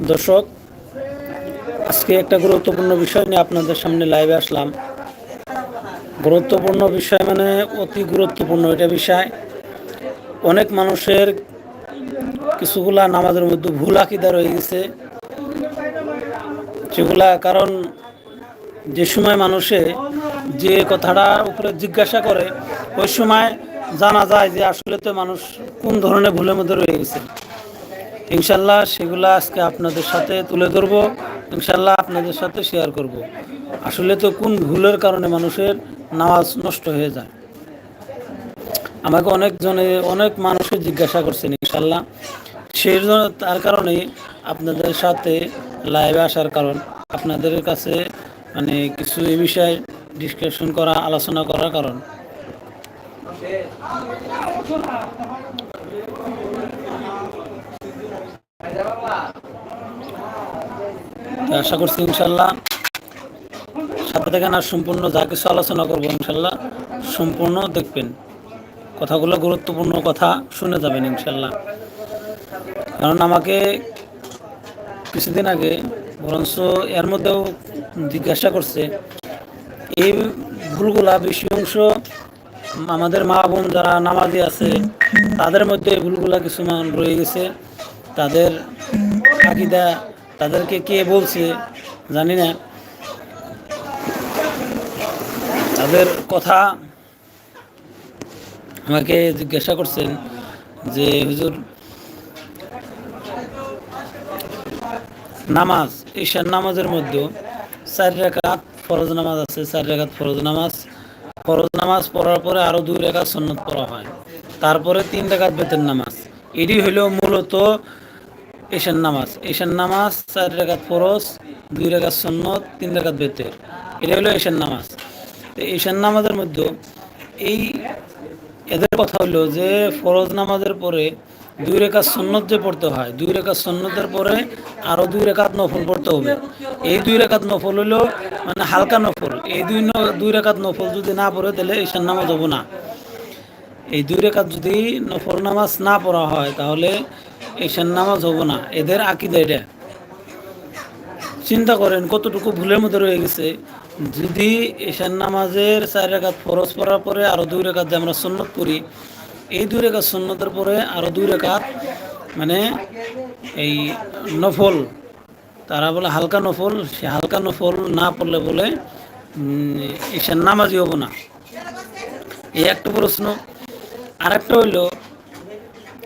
দর্শক, আজকে একটা গুরুত্বপূর্ণ বিষয় নিয়ে আপনাদের সামনে লাইভে আসলাম। গুরুত্বপূর্ণ বিষয় মানে অতি গুরুত্বপূর্ণ এটা বিষয়। অনেক মানুষের কিছুগুলা নামাজের মধ্যে ভুল আকিদা রয়ে গেছে। সেগুলা কারণ যে সময় মানুষে যে কথাটা উপরে জিজ্ঞাসা করে, ওই সময় জানা যায় যে আসলে তো মানুষ কোন ধরনের ভুলের মধ্যে রয়ে গেছে। ইনশাল্লাহ সেগুলো আজকে আপনাদের সাথে তুলে ধরবো, ইনশাল্লাহ আপনাদের সাথে শেয়ার করব। আসলে তো কোন ভুলের কারণে মানুষের নামাজ নষ্ট হয়ে যায়? আমাকে অনেকজনে, অনেক মানুষে জিজ্ঞাসা করছেন ইনশাল্লাহ। সেই জন্য তার কারণে আপনাদের সাথে লাইভে আসার কারণ, আপনাদের কাছে মানে কিছু এই বিষয়ে ডিসকাশন করা, আলোচনা করার কারণ। আশা করছি ইনশাল্লাহ। সাথে থেকে না সম্পূর্ণ যা কিছু আলোচনা করব ইনশাল্লাহ, সম্পূর্ণ দেখবেন। কথাগুলো গুরুত্বপূর্ণ কথা শুনে যাবেন ইনশাল্লাহ। কারণ আমাকে কিছুদিন আগে বরঞ্চ এর মধ্যেও জিজ্ঞাসা করছে, এই ভুলগুলা বেশি অংশ আমাদের মা বোন যারা নামাজি আছে, তাদের মধ্যে এই ভুলগুলা কিছু রয়ে গেছে। তাদের আকিদা তাদেরকে কে বলছে জানি না। তাদের কথা আমাকে জিজ্ঞাসা করছেন যে, হুজুর, নামাজ ঈশান নামাজের মধ্যে চার রেখাত ফরজ নামাজ আছে, চার রেখাত ফরজ নামাজ। ফরজ নামাজ পড়ার পরে আরও দুই রেখাত সন্ন্যত পড়া হয়। তারপরে তিন রেখাত বেতন নামাজ। এটি হইল মূলত ঈশান নামাজ। ঈশান নামাজ চার রেখাত ফরজ, দুই রেখাত সন্ন্যত তিন রেখাত বেতের এটা হলো ঈশান নামাজ। তো ঈশান নামাজের মধ্যে এই এদের কথা হলো যে ফরজ নামাজের পরে দুই রেখা সন্ন্যত যে পড়তে হয়, দুই রেখা সন্ন্যতের পরে আরও দুই রেখাত নফল পড়তে হবে। এই দুই রেখাত নফল হলো মানে হালকা নফল। এই দুই দুই রেখাত নফল যদি না পড়ে, তাহলে ঈশান নামাজ হব না। এই দুই রেখাত যদি নফল নামাজ না পড়া হয়, তাহলে ঈশান নামাজ হব না এদের আকিদা এটা। চিন্তা করেন কতটুকু ভুলের মধ্যে রয়ে গেছে। যদি ঈশান নামাজের চার রেখাত ফরজ পড়ার পরে আরও দুই রেখাত যে আমরা সন্ন্যত করি এই দুই রেখাত সন্ন্যতের পরে আরও দুই রেখাত মানে এই নফল তারা বলে হালকা নফল সে হালকা নফল না পড়লে বলে উম, নামাজই হব না। এই একটা প্রশ্ন। আরেকটা হইল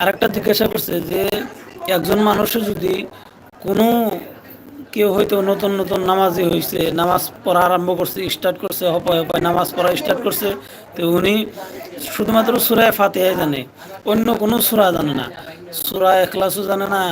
আরেকটা জিজ্ঞাসা করছে যে, একজন মানুষের যদি কোনো কেউ হয়তো নতুন নতুন নামাজি হয়েছে নামাজ পড়া আরম্ভ করছে স্টার্ট করছে হপায় হপায় নামাজ পড়া স্টার্ট করছে, তো উনি শুধুমাত্র সুরায় ফাতেহাই জানে, অন্য কোনো সুরা জানে না। সুরা এখলাসও জানে না,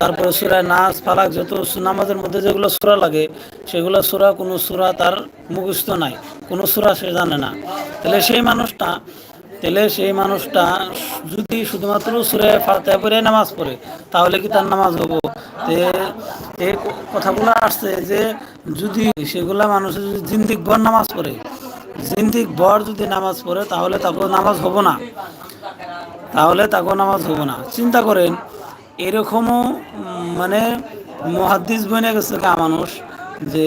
তারপরে সুরায় নাচ ফালাক যত নামাজের মধ্যে যেগুলো সুরা লাগে, সেগুলো সুরা কোনো সুরা তার মুখস্থ নাই, কোনো সুরা সে জানে না। তাহলে সেই মানুষটা তাহলে সেই মানুষটা যদি শুধুমাত্র সুরে ফাতে পরে নামাজ পড়ে, তাহলে কি তার নামাজ হব? এই কথাগুলো আসছে যে যদি সেগুলা মানুষ যদি জিন্দিক ভর নামাজ পড়ে জিন্দিক ভর যদি নামাজ পড়ে, তাহলে তাকে নামাজ হব না। তাহলে তাকে নামাজ হব না। চিন্তা করেন, এরকমও মানে মহাদ্দিস বনে গেছে গা মানুষ, যে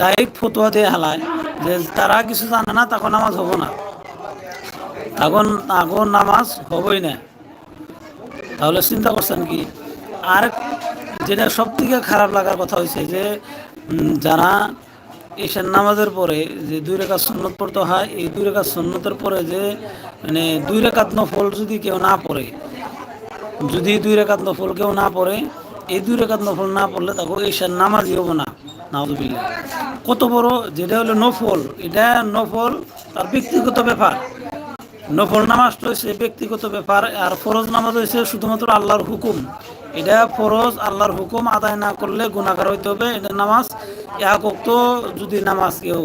ডাইরেক্ট ফতুয়া দিয়ে হালায়, যে তারা কিছু জানে না তখন নামাজ হব না। তখন তখন নামাজ হবই না। তাহলে চিন্তা করছেন কি? আর যেটা সব থেকে খারাপ লাগার কথা হয়েছে যে যারা ঈশান নামাজের পরে যে দুই রেখা সন্ন্যত পড়তে হয়, এই দুই রেখা সন্ন্যতের পরে যে মানে দুই রেখাত নফল যদি কেউ না পড়ে, যদি দুই রেখাত নফল কেউ না পড়ে, এই দুই রেখাত নফল না পড়লে তাকে ঈশান নামাজই হব না। নাউজুবিল্লাহ। কত বড়, যেটা হলো নফল, এটা নফল তার ব্যক্তিগত ব্যাপার। নফল নামাজ হয়েছে ব্যক্তিগত ব্যাপার, আর ফরজ নামাজ হয়েছে শুধুমাত্র আল্লাহর হুকুম। এটা ফরজ, আল্লাহর হুকুম আদায় না করলে গুণাকার হইতে হবে। এটা নামাজ এক অক্ত যদি নামাজ কেউ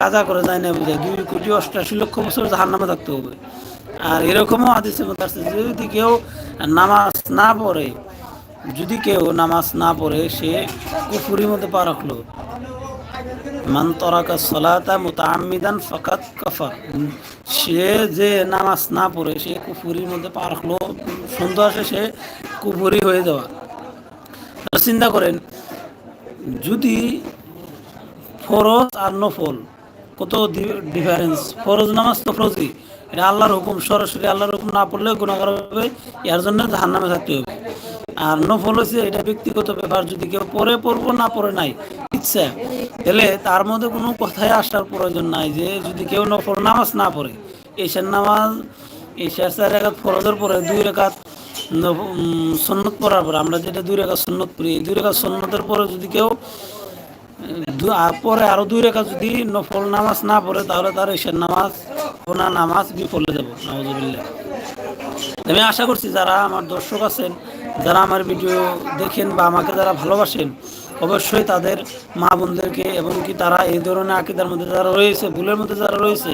কাজা করে যায় না বুঝে, দুই কোটি অষ্টাশি লক্ষ বছর জাহার নামে থাকতে হবে। আর এরকমও আদিসের মধ্যে যে যদি কেউ নামাজ না পড়ে, যদি কেউ নামাজ না পড়ে, সে কুফুরির মধ্যে পা রাখল। মান তরাকা সলাতা মুতাআম্মিদান ফাকাত কাফার। সে যে নামাজ না পড়ে, সে কুফুরির মধ্যে পা রাখল সুন্দর আসে সে কুফুরি হয়ে যাওয়া। চিন্তা করেন, যদি ফরজ আর নফল, কত ডিফারেন্স ফরজ নামাজ তো ফরজই। এটা আল্লাহর হুকুম, সরাসরি আল্লাহর হুকুম না পড়লে গুণাগার হবে, এর জন্য ধান নামে থাকতে হবে। আর নফল হচ্ছে এটা ব্যক্তিগত ব্যাপার, যদি কেউ পরে পড়ব না পড়ে নাই ইচ্ছা তাহলে তার মধ্যে কোনো কথাই আসার প্রয়োজন নাই যে যদি কেউ নফল নামাজ না পড়ে, এশার নামাজ, এশার চার রেখাত ফরজের পরে দুই রেখাত সন্নত পড়ার পরে, আমরা যেটা দুই রেখা সন্নত পড়ি, দুই রেখা সন্নতের পরে যদি কেউ পরে আরও দুই রেখা যদি নফল নামাজ না পড়ে, তাহলে তার এশার নামাজ কোনা নামাজ বিফলে যাব। নামাজুবিল্লাহ আমি আশা করছি যারা আমার দর্শক আছেন, যারা আমার ভিডিও দেখেন বা আমাকে যারা ভালোবাসেন অবশ্যই তাদের মা বোনদেরকে এবং কি তারা এই ধরনের আকিদার মধ্যে যারা রয়েছে, ভুলের মধ্যে যারা রয়েছে,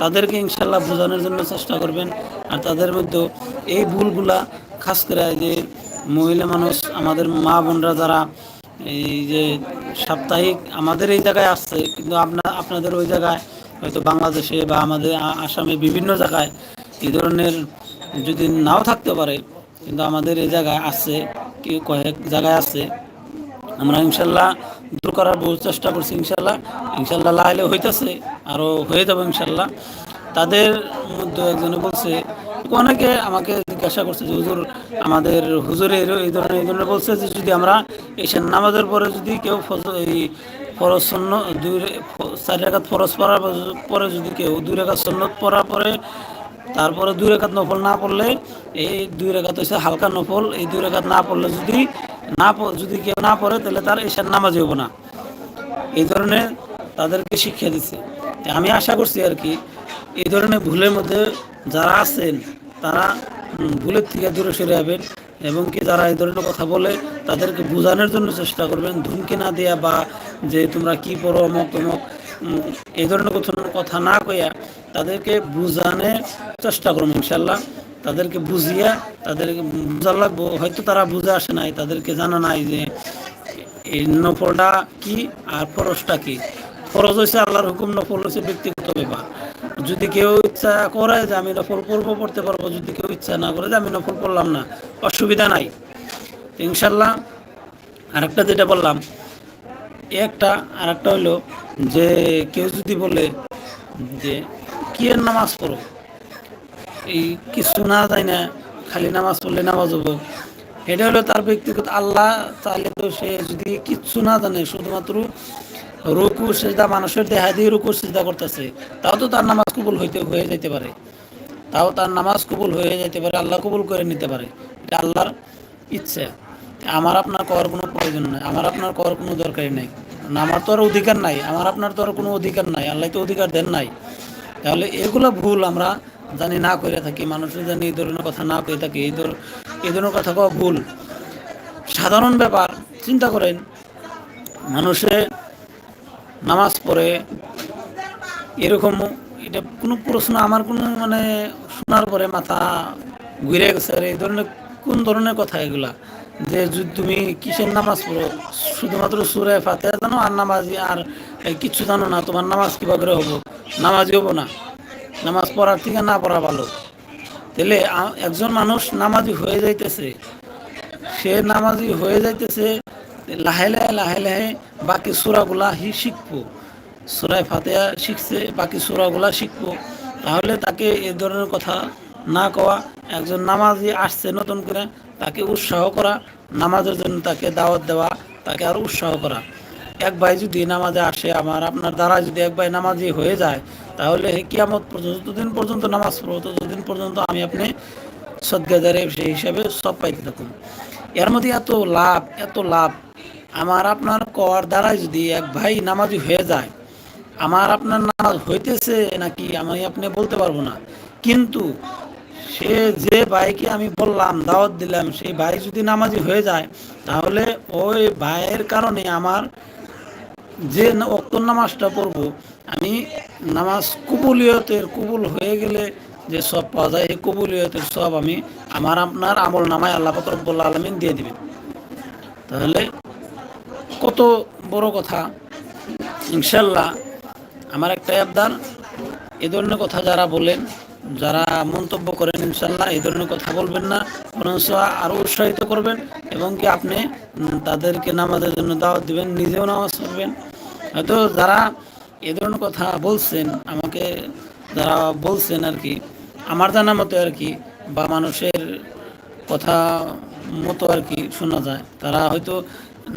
তাদেরকে ইনশাল্লাহ বোঝানোর জন্য চেষ্টা করবেন। আর তাদের মধ্যে এই ভুলগুলা খাস করে যে মহিলা মানুষ, আমাদের মা বোনরা যারা এই যে সাপ্তাহিক আমাদের এই জায়গায় আসছে, কিন্তু আপনার, আপনাদের ওই জায়গায় হয়তো বাংলাদেশে বা আমাদের আসামে বিভিন্ন জায়গায় এই ধরনের যদি নাও থাকতে পারে, কিন্তু আমাদের এই জায়গায় আছে কি কয়েক জায়গায় আছে আমরা ইনশাল্লাহ দূর করার বহু চেষ্টা করছি ইনশাল্লাহ। ইনশাল্লাহ লাইলে হইতেছে আরও হয়ে যাবে ইনশাল্লাহ। তাদের মধ্যে একজনে বলছে, অনেকে আমাকে জিজ্ঞাসা করছে যে, হুজুর, আমাদের হুজুরের এই ধরনের এই ধরনের বলছে যে, যদি আমরা এসে নামাজের পরে যদি কেউ এই ফরজ সন্ন দুই চার রেখাত ফরজ পড়ার পরে যদি কেউ দুই রেখাত সন্নত পড়ার পরে, তারপরে দুই রেখাত নফল না পড়লে, এই দুই রেখাত হচ্ছে হালকা নফল, এই দুই রেখাত না পড়লে যদি না যদি কেউ না পড়ে, তাহলে তার এসার নামাজ হইব না। এই ধরনের তাদেরকে শিক্ষা দিচ্ছে আমি আশা করছি আর কি, এই ধরনের ভুলের মধ্যে যারা আছেন, তারা ভুলের থেকে দূরে সরে যাবেন এবং কি যারা এই ধরনের কথা বলে, তাদেরকে বোঝানোর জন্য চেষ্টা করবেন। ধুমকি না দেয়া বা যে তোমরা কি পড়ো, অমুক, তমুক এই ধরনের কথা কথা না কইয়া তাদেরকে বোঝানোর চেষ্টা করব ইনশাল্লাহ তাদেরকে বুঝিয়া, তাদেরকে বোঝার লাগবো। হয়তো তারা বুঝে আসে নাই, তাদেরকে জানা নাই যে এই নফলটা কি আর ফরজটা কি। ফরজ হয়েছে আল্লাহর হুকুম, নফল হয়েছে ব্যক্তিগত ব্যাপার। যদি কেউ ইচ্ছা করে যে আমি নফল করব পড়তে পারব, যদি কেউ ইচ্ছা না করে যে আমি নফল পড়লাম না, অসুবিধা নাই। ইনশাল্লাহ আরেকটা যেটা বললাম একটা আর একটা হইল যে কেউ যদি বলে যে কি নামাজ পড়ো? এই কিছু না যায় না, খালি নামাজ পড়লে নামাজ হব। এটা হলো তার ব্যক্তিগত, আল্লাহ চাইলে তো সে যদি কিচ্ছু না জানে, শুধুমাত্র রুকু, সেজদা, মানুষের দেহা দিয়ে রুকু, সেজদা করতেছে, তাও তো তার নামাজ কবুল হইতে, হয়ে যেতে পারে। তাও তার নামাজ কবুল হয়ে যেতে পারে, আল্লাহ কবুল করে নিতে পারে। এটা আল্লাহর ইচ্ছে। আমার আপনার করার কোনো প্রয়োজন নাই, আমার আপনার করার কোনো দরকারই নাই। আমার তো আর অধিকার নাই, আমার আপনার তো আর কোনো অধিকার নাই, আল্লাহ তো অধিকার দেন নাই। তাহলে এগুলো ভুল, আমরা জানি না করে থাকি, মানুষের জানি এই ধরনের কথা না করে থাকি, এই ধর এই ধরনের কথা কওয়া ভুল। সাধারণ ব্যাপার, চিন্তা করেন, মানুষে নামাজ পড়ে, এরকম এটা কোনো প্রশ্ন, আমার কোনো মানে শোনার পরে মাথা ঘুরে গেছে। আর এই ধরনের, কোন ধরনের কথা এগুলা? যে তুমি কিসের নামাজ পড়ো? শুধুমাত্র সুরে ফাতে জানো আর নামাজি আর কিচ্ছু জানো না, তোমার নামাজ কীভাবে হব? নামাজি হব না। নামাজ পড়ার থেকে না পড়া ভালো। তাহলে একজন মানুষ নামাজি হয়ে যাইতেছে, সে নামাজি হয়ে যাইতেছে, লাহে লাহে লাহে লাহে বাকি সুরাগুলা হি শিখব। সুরায় ফাতেহা শিখছে, বাকি সুরাগুলা শিখব। তাহলে তাকে এ ধরনের কথা না কওয়া, একজন নামাজি আসছে নতুন করে, তাকে উৎসাহ করা, নামাজের জন্য তাকে দাওয়াত দেওয়া, তাকে আরও উৎসাহ করা। এক ভাই যদি নামাজে আসে, আমার, আপনার দ্বারা যদি এক ভাই নামাজি হয়ে যায় তাহলে কিয়ামত পর্যন্ত, যতদিন পর্যন্ত নামাজ পড়ব, ততদিন পর্যন্ত আমি আপনি সদ্গাদারে সেই হিসাবে সব পাইতে থাকুন। এর মধ্যে এত লাভ এত লাভ। আমার আপনার কর দ্বারা যদি এক ভাই নামাজি হয়ে যায়, আমার আপনার নামাজ হইতেছে নাকি আমি আপনি বলতে পারব না। কিন্তু সে যে ভাইকে আমি বললাম, দাওয়াত দিলাম, সেই ভাই যদি নামাজি হয়ে যায়, তাহলে ওই ভাইয়ের কারণে আমার যে অক্ত নামাজটা পড়ব আমি নামাজ কুবুলিয়তের কুবুল হয়ে গেলে যে সব পাওয়া যায়, এই কবুলিয়তের সব আমি আমার আপনার আমল নামায় আল্লাহ ফকরবুল্লা আলমিন দিয়ে দিবেন। তাহলে কত বড় কথা ইনশাল্লাহ আমার একটা আবদার এ ধরনের কথা যারা বলেন, যারা মন্তব্য করেন ইনশাল্লাহ এই ধরনের কথা বলবেন না, বরঞ্চ আরও উৎসাহিত করবেন এবং কি আপনি তাদেরকে নামাজের জন্য দাওয়াত দিবেন, নিজেও নামাজ পড়বেন। হয়তো যারা এ ধরনের কথা বলছেন, আমাকে যারা বলছেন আর কি, আমার জানা মতো আর কি, বা মানুষের কথা মতো আর কি শোনা যায়। তারা হয়তো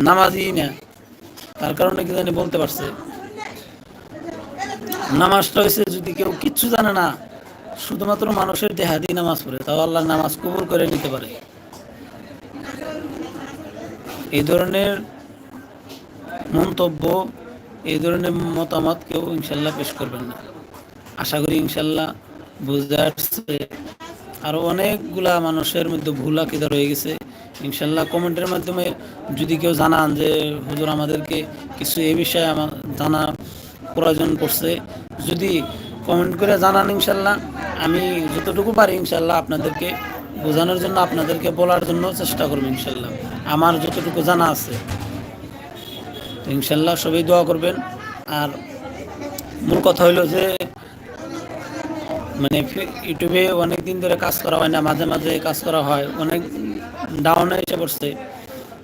নামাজই না তার কারণে কি জানি বলতে পারছে। নামাজটা হয়েছে যদি কেউ কিচ্ছু জানে না, শুধুমাত্র মানুষের দেহাদি নামাজ পড়ে, তাও আল্লাহ নামাজ কবুল করে নিতে পারে। এই ধরনের মন্তব্য এই ধরনের মতামত কেউ ইনশাল্লাহ পেশ করবেন না। আশা করি ইনশাল্লাহ বুঝতে আসছে। আরও অনেকগুলা মানুষের মধ্যে ভুল আকিদা রয়ে গেছে। ইনশাল্লাহ কমেন্টের মাধ্যমে যদি কেউ জানান যে, হুজুর, আমাদেরকে কিছু এ বিষয়ে আমার জানা প্রয়োজন পড়ছে। যদি কমেন্ট করে জানান ইনশাল্লাহ, আমি যতটুকু পারি ইনশাল্লাহ আপনাদেরকে বোঝানোর জন্য, আপনাদেরকে বলার জন্য চেষ্টা করব ইনশাল্লাহ। আমার যতটুকু জানা আছে। ইনশাল্লাহ সবাই দোয়া করবেন। আর মূল কথা হইল যে মানে ইউটিউবে অনেক দিন ধরে কাজ করা হয় না, মাঝে মাঝে কাজ করা হয়, অনেক ডাউনে এসে পড়ছে।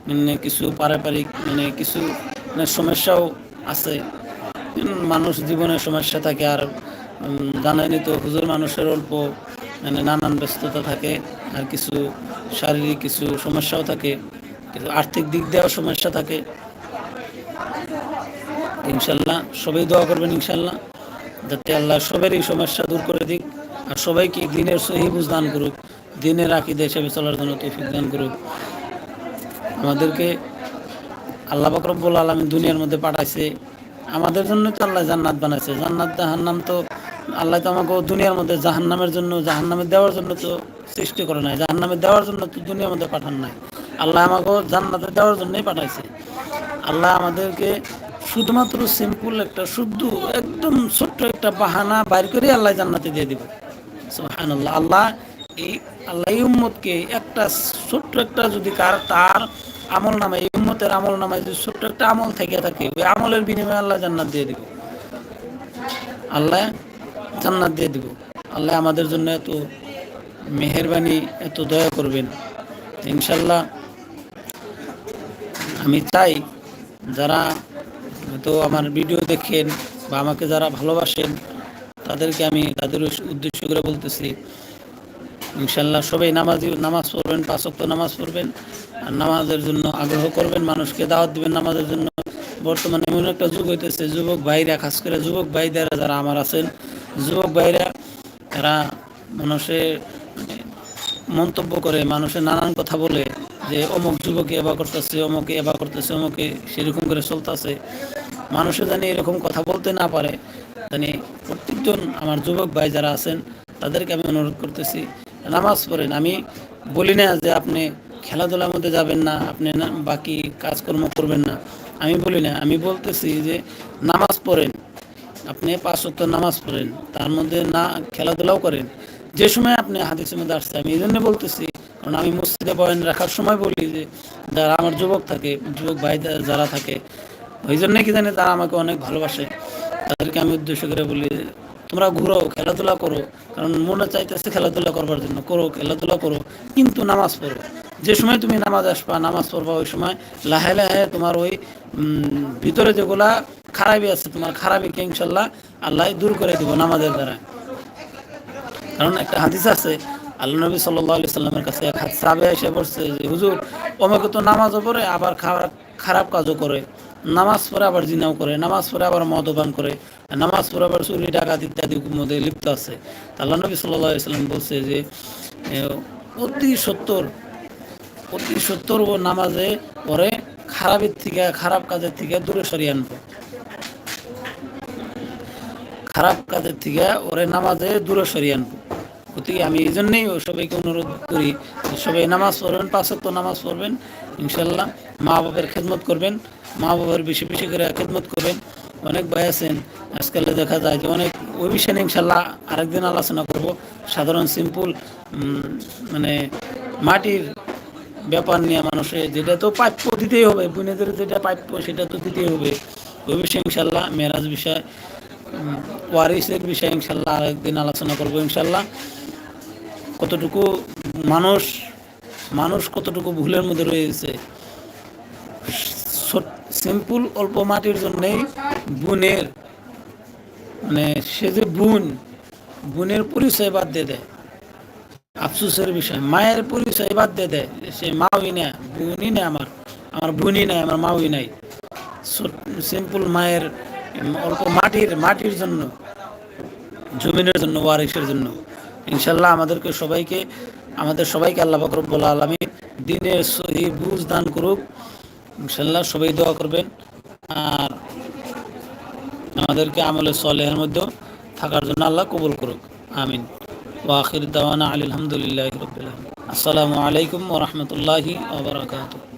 মানে কিছু পারিবারিক মানে কিছু মানে সমস্যাও আছে। মানুষ জীবনে সমস্যা থাকে আর জানেনই তো হুজুর মানুষের অল্প মানে নানান ব্যস্ততা থাকে আর কিছু শারীরিক কিছু সমস্যাও থাকে, কিছু আর্থিক দিক দিয়েও সমস্যা থাকে। ইনশাল্লাহ, সবাই দোয়া করবেন ইনশাল্লাহ, যাতে আল্লাহ সবারই সমস্যা দূর করে দিক আর সবাইকে দিনের সহি দান করুক, দিনের আকিদে হিসেবে চলার জন্য তৌফিক দান করুক। আমাদেরকে আল্লাহ বকরব্বুল আলমী দুনিয়ার মধ্যে পাঠাইছে। আমাদের জন্য তো আল্লাহ জান্নাত বানাইছে। জান্নাত, জাহান্নাম তো আল্লাহ তো আমাকে দুনিয়ার মধ্যে জাহান্নামের জন্য, জাহান্নামে দেওয়ার জন্য তো সৃষ্টি করে নাই। জাহান্নামে দেওয়ার জন্য তো দুনিয়ার মধ্যে পাঠান নাই। আল্লাহ আমাকে জান্নাতে দেওয়ার জন্যই পাঠাইছে। আল্লাহ আমাদেরকে শুধুমাত্র সিম্পল একটা শুদ্ধ একদম ছোট্ট একটা বাহানা বাইর করে আল্লাহ জান্নাতে দিয়ে দিব। আল্লাহ এই, আল্লাহ উম্মতকে একটা ছোট্ট একটা যদি কার, তার আমল নামে, এই আমল নামে যদি ছোট্ট একটা আমল থেকে থাকে, ওই আমলের বিনিময়ে আল্লাহ জান্নাত দিয়ে দিব। আল্লাহ জান্নাত দিয়ে দিব। আল্লাহ আমাদের জন্য এত মেহেরবানি, এত দয়া করবেন। ইনশাল্লাহ আমি চাই যারা হয়তো আমার ভিডিও দেখেন বা আমাকে যারা ভালোবাসেন, তাদেরকে আমি তাদের উদ্দেশ্য করে বলতেছি, ইনশাল্লাহ সবাই নামাজি, নামাজ পড়বেন পাঁচক্ত নামাজ পড়বেন, আর নামাজের জন্য আগ্রহ করবেন, মানুষকে দাওয়াত দিবেন নামাজের জন্য। বর্তমানে এমন একটা যুগ হইতেছে, যুবক ভাইরা, খাস করে যুবক ভাইদের যারা আমার আছেন, যুবক ভাইরা, তারা মানুষের মানে মন্তব্য করে, মানুষের নানান কথা বলে যে অমুক যুবকে এবা করতেছে, অমুকে এবা করতেছে, অমুকে সেরকম করে চলতেছে। মানুষে জানি এরকম কথা বলতে না পারে। জানি প্রত্যেকজন আমার যুবক ভাই যারা আছেন, তাদেরকে আমি অনুরোধ করতেছি, নামাজ পড়েন। আমি বলি না যে আপনি খেলাধুলার মধ্যে যাবেন না, আপনি বাকি কাজকর্ম করবেন না। আমি বলি না, আমি বলতেছি যে নামাজ পড়েন। আপনি পাঁচ ওয়াক্ত নামাজ পড়েন। তার মধ্যে না খেলাধুলাও করেন। যে সময় আপনি হাদিসের মধ্যে আসছে, আমি এই জন্য বলতেছি কারণ আমি মসজিদে বয়ান রাখার সময় বলি যে, যারা আমার যুবক থাকে, যুবক ভাই যারা থাকে, ওই জন্য কি জানি তারা আমাকে অনেক ভালোবাসে। তাদেরকে আমি উদ্দেশ্য করে বলি তোমরা ঘুরো, খেলাধুলা করো, কারণ মনে চাইতেছে খেলাধুলা করবার জন্য, করো, খেলাধুলা করো, কিন্তু নামাজ পড়ো। যে সময় তুমি নামাজ আসবা, নামাজ পড়বা, ওই সময় লাহে লাহে তোমার ওই ভিতরে যেগুলা খারাপই আছে, তোমার খারাপিকে ইনশাল্লাহ আল্লাহ দূর করে দিব নামাজের দ্বারা। কারণ একটা হাদিস আছে আল্লাহ নবী সাল্লাহ সাল্লামের কাছে এক হাত সাবে এসে বলছে যে, হুজুর অমুকে তো নামাজও পড়ে, আবার খারাপ খারাপ কাজও করে। নামাজ পড়ে আবার জিনাও করে, নামাজ পড়ে আবার মদপান করে, নামাজ পড়ে আবার চুরি, ডাকাত ইত্যাদি মধ্যে লিপ্ত আছে। আল্লাহ নবী সাল্লাহ সাল্লাম বলছে যে অতি সত্তর অতি সত্তর ও নামাজে পরে খারাপের থেকে, খারাপ কাজের থেকে দূরে সরিয়ে আনব। খারাপ কাজের থেকে ওরে নামাজে দূরে সরিয়ে আনব। গতিকে আমি এই জন্যেই সবাইকে অনুরোধ করি সবাই নামাজ পড়বেন পাঁচক্ত নামাজ পড়বেন ইনশাল্লাহ মা বাবার খেদমত করবেন মা বাবার বেশি বেশি করে খেদমত করবেন। অনেক ভাই আছেন, আজকালে দেখা যায় যে অনেক ওই বিষয়ে ইনশাল্লাহ আরেকদিন আলোচনা করব। সাধারণ সিম্পল মানে মাটির ব্যাপার নিয়ে মানুষের যেটা তো প্রাপ্য দিতেই হবে, বোনেদের যেটা প্রাপ্য সেটা তো দিতেই হবে। ওই বিষয়ে ইনশাল্লাহ মেরাজ বিষয় ওয়ারিসের বিষয়ে ইনশাল্লাহ আরেকদিন আলোচনা করব ইনশাল্লাহ কতটুকু মানুষ মানুষ কতটুকু ভুলের মধ্যে রয়েছে? সিম্পল অল্প মাটির জন্যেই বুনের মানে সে যে বুন, বুনের পরিচয় বাদ দিয়ে দেয়। আফসোসের বিষয়, মায়ের পরিচয় বাদ দিয়ে দেয় সে মাওই না, বুনই না আমার আমার বুনই নাই, আমার মাওই নাই। সিম্পল মায়ের, অল্প মাটির মাটির জন্য, জমিনের জন্য, ওয়ারিসের জন্য। ইনশাল্লাহ আমাদেরকে সবাইকে, আমাদের সবাইকে আল্লাহ বকরবুল আলমী দিনের সহি বুঝ দান করুক। ইনশাল্লাহ সবাই দোয়া করবেন। আর আমাদেরকে আমলে সলেহের মধ্যে থাকার জন্য আল্লাহ কবুল করুক। আমিন। ওয়াখির দাওয়ানা আলহামদুলিল্লাহ আসসালামু আলাইকুম ওরহমতুল্লাহি ওবরাকাতুহ